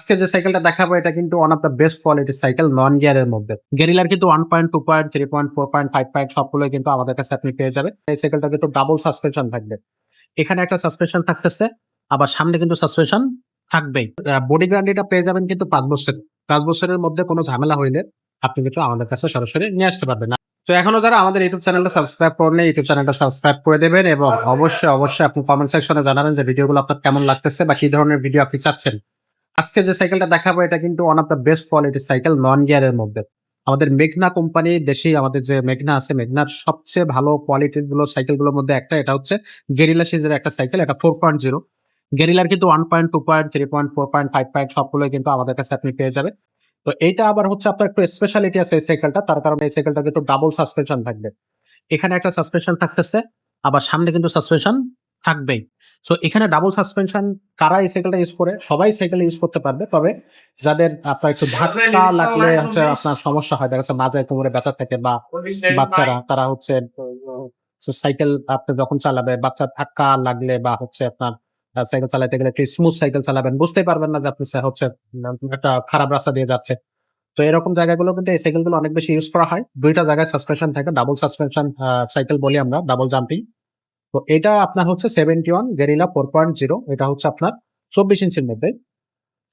আজকে যে সাইকেলটা দেখাবো, এটা কিন্তু ওয়ান অফ দ্য বেস্ট কোয়ালিটির সাইকেল নন গিয়ারের মধ্যে। গেরিলার কিন্তু one point two point three point four point five point সবগুলো কিন্তু আমাদের কাছে আপনি পেয়ে যাবেন। এই সাইকেলটা কিন্তু ডাবল সাসপেনশন থাকবে। এখানে একটা সাসপেনশন থাকতেছে, আবার সামনে কিন্তু সাসপেনশন থাকবেই। বডি গ্যারান্টিটা পেয়ে যাবেন কিন্তু পাঁচ বছর। পাঁচ বছরের মধ্যে কোনো ঝামেলা হইলে আপনি কিন্তু আমাদের কাছে সরাসরি নিয়ে আসতে পারবেন। তো এখনও যারা আমাদের ইউটিউব চ্যানেলটা সাবস্ক্রাইব করলে ইউটিউব চ্যানেলটা সাবস্ক্রাইব করে দেবেন এবং অবশ্যই অবশ্যই আপনি কমেন্ট সেকশনে জানাবেন যে ভিডিওগুলো আপনার কেমন লাগতেছে বা কি ধরনের ভিডিও আপনি চাচ্ছেন। আজকে যে সাইকেলটা দেখাবো, এটা কিন্তু ওয়ান অফ দ্য বেস্ট কোয়ালিটির সাইকেল নন গিয়ারের মধ্যে। আমাদের মেঘনা কোম্পানি দেশেই আমাদের যে মেঘনা আছে, মেঘনার সবচেয়ে ভালো কোয়ালিটিরগুলো সাইকেলগুলোর মধ্যে একটা, এটা হচ্ছে গেরিলা সিজের একটা সাইকেল এটা ফোর পয়েন্ট জিরো গেরিলার কিন্তু one point two point three point four point five point সবগুলোই কিন্তু আমাদের কাছে আপনি পেয়ে যাবেন। তো এইটা আবার হচ্ছে আপনার একটু স্পেশালিটি আছে এই সাইকেলটা তার কারণে এই সাইকেলটা কিন্তু ডাবল সাসপেনশন থাকবে। এখানে একটা সাসপেনশন থাকতেছে, আবার সামনে কিন্তু সাসপেনশন থাকবেই। সো এখানে ডাবল সাসপেনশন কারা এই সাইকেলটা ইউজ করে? সবাই সাইকেল ইউজ করতে পারবে তবে যাদের আপনার একটু ধাক্কা লাগলে হচ্ছে আপনার সমস্যা হয়। দেখা যাচ্ছে মাজায় কোমরে ব্যথা থাকে বা বাচ্চারা তারা হচ্ছে সাইকেল আপনি যখন চালাবে বাচ্চা ধাক্কা লাগলে বা হচ্ছে আপনার সাইকেল চালাতে গেলে একটু স্মুথ সাইকেল চালাবেন। বুঝতেই পারবেন না যে আপনি হচ্ছে একটা খারাপ রাস্তা দিয়ে যাচ্ছে। তো এরকম জায়গাগুলো কিন্তু এই সাইকেলগুলো অনেক বেশি ইউজ করা হয়। দুইটা জায়গায় সাসপেনশন থাকে ডাবল সাসপেনশন সাইকেল বলি আমরা ডাবল জাম্পিং তো এটা আপনার হচ্ছে seventy one Guerrilla four point zero এটা হচ্ছে আপনার চব্বিশ ইঞ্চির মধ্যে।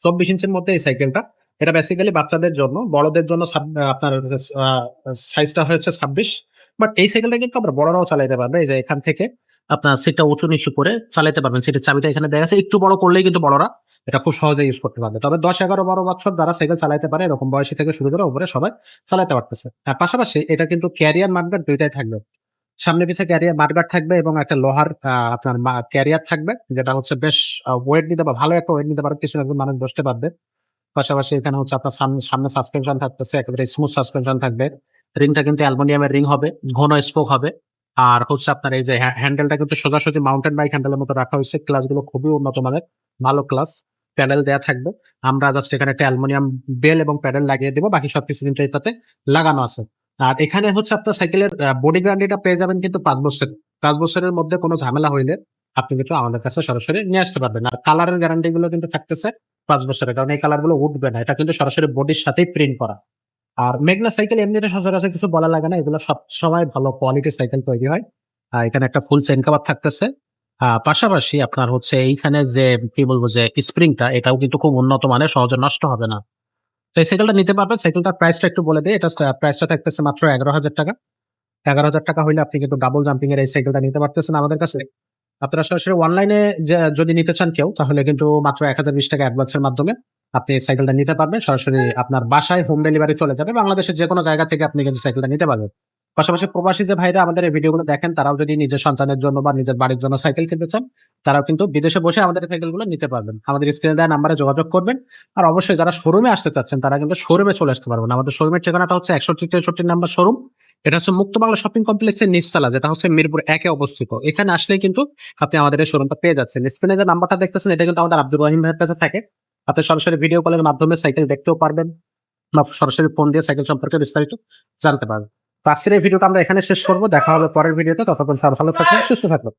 চব্বিশ ইঞ্চির মধ্যে এই সাইকেলটা এটা বেসিক্যালি বাচ্চাদের জন্য, বড়দের জন্য আপনার সাইজটা হচ্ছে ছাব্বিশ। বাট এই সাইকেলটা কিন্তু আমরা বড়রাও চালাইতে পারবে, এই যে এখান থেকে আপনার সিটটা উঁচু নিচু করে চালাতে পারবেন। সিটের চাবিটা এখানে দেখা যাচ্ছে একটু বড় করলেই কিন্তু বড়রা এটা খুব সহজে ইউজ করতে পারবে। তবে দশ, এগারো, বারো বছর যারা সাইকেল চালাতে পারে, এরকম বয়সী থেকে শুরু করে উপরে সবাই চালাতে পারতেছে। আর পাশাপাশি এটা কিন্তু ক্যারিয়ার মার্কেট দুইটাই থাকবে। সামনে পিছে ক্যারিয়ার মার্গার থাকবে এবং একটা লোহার আপনার ক্যারিয়ার থাকবে, যেটা হচ্ছে বেশ ওয়েট নিতে বা ভালো একটা ওয়েট নিতে পারে, কিছু একজন মানুষ বসতে পারবে। পাশাপাশি এখানে হচ্ছে আপনার সামনে সামনে সাসপেনশন থাকতেছে, একেবারে স্মুথ সাসপেনশন থাকবে। রিংটা কিন্তু অ্যালুমিনিয়ামের রিং হবে, ঘন স্পোক হবে। আর হচ্ছে আপনার এই যে হ্যান্ডেলটা কিন্তু সোজাসুজি মাউন্টেন বাইক হ্যান্ডেলের মতো রাখা হয়েছে। ক্লাসগুলো খুবই উন্নত মানের, ভালো ক্লাস প্যাডেল দেয়া থাকবে। আমরা জাস্ট এখানে একটা অ্যালুমিনিয়াম বেল এবং প্যাডেল লাগিয়ে দেবো, বাকি সবকিছু কিন্তু এটাতে লাগানো আছে। আর এখানে হচ্ছে আপনার সাইকেলের বডি গ্যারান্টিটা পেয়ে যাবেন কিন্তু পাঁচ বছর। পাঁচ বছরের মধ্যে কোনো ঝামেলা হইলে আপনি কিন্তু আমাদের কাছে সরাসরি নিয়ে আসতে পারবেন। আর কালারের গ্যারান্টি গুলো কিন্তু থাকতেছে পাঁচ বছরের, কারণ এই কালারগুলো উঠবে না। এটা কিন্তু সরাসরি বডির সাথেই প্রিন্ট করা। আর মেঘনা সাইকেল এমনিতে সচরাচর কিছু বলা লাগে না। এগুলো সবসময় ভালো কোয়ালিটির সাইকেল তৈরি হয়। আর এখানে একটা ফুল চেন কাভার থাকতেছে। পাশাপাশি আপনার হচ্ছে এইখানে যে, কি বলব যে স্প্রিংটা এটাও কিন্তু খুব উন্নত মানের, সহজে নষ্ট হবে না। তো এই সাইকেলটা নিতে পারবেন সাইকেলটার প্রাইসটা একটু বলে দিই। এটা প্রাইসটা থাকতেছে মাত্র এগারো হাজার টাকা। এগারো হাজার টাকা হইলে আপনি কিন্তু ডাবল জাম্পিং এর এই সাইকেলটা নিতে পারতেছেন আমাদের কাছে। আপনারা সরাসরি অনলাইনে যদি নিতে চান কেউ, তাহলে কিন্তু মাত্র এক হাজার বিশ টাকা অ্যাডভান্সের মাধ্যমে আপনি এই সাইকেলটা নিতে পারবেন। সরাসরি আপনার বাসায় হোম ডেলিভারি চলে যাবে। বাংলাদেশের যে কোনো জায়গা থেকে আপনি কিন্তু সাইকেলটা নিতে পারবেন। পাশাপাশি প্রবাসী যে ভাইরা আমাদের এই ভিডিওগুলো দেখেন, তারাও যদি নিজের সন্তানের জন্য বা নিজের বাড়ির জন্য সাইকেল কিনতে চান, তারাও কিন্তু বিদেশে বসে আমাদের সাইকেলগুলো নিতে পারবেন। আমাদের স্ক্রিনে দেওয়া নাম্বারে যোগাযোগ করবেন। আর অবশ্যই যারা শোরুমে আসতে চাচ্ছেন, তারা কিন্তু শোরুমে চলে আসতে পারবেন। আমাদের শোরুমের ঠিকানাটা হচ্ছে একষট্টি তেষট্টি নাম্বার শোরুম এটা হচ্ছে মুক্ত বাংলা শপিং কমপ্লেক্সের নিচতলা, যেটা হচ্ছে মিরপুর একে অবস্থিত। এখানে আসলেই কিন্তু আপনি আমাদের এই শোরুমটা পেয়ে যাচ্ছেন। স্ক্রিনে যে নাম্বারটা দেখতেছেন, এটা কিন্তু আমাদের আব্দুর রহিম ভাইয়ের কাছে থাকে। আপনি সরাসরি ভিডিও কলের মাধ্যমে সাইকেল দেখতেও পারবেন বা সরাসরি ফোন দিয়ে সাইকেল সম্পর্কে বিস্তারিত জানতে পারবেন। আজকের এই ভিডিওটা আমরা এখানে শেষ করব। দেখা হবে পরের ভিডিওতে। ততক্ষণ ভালো থাকবেন, সুস্থ থাকবেন।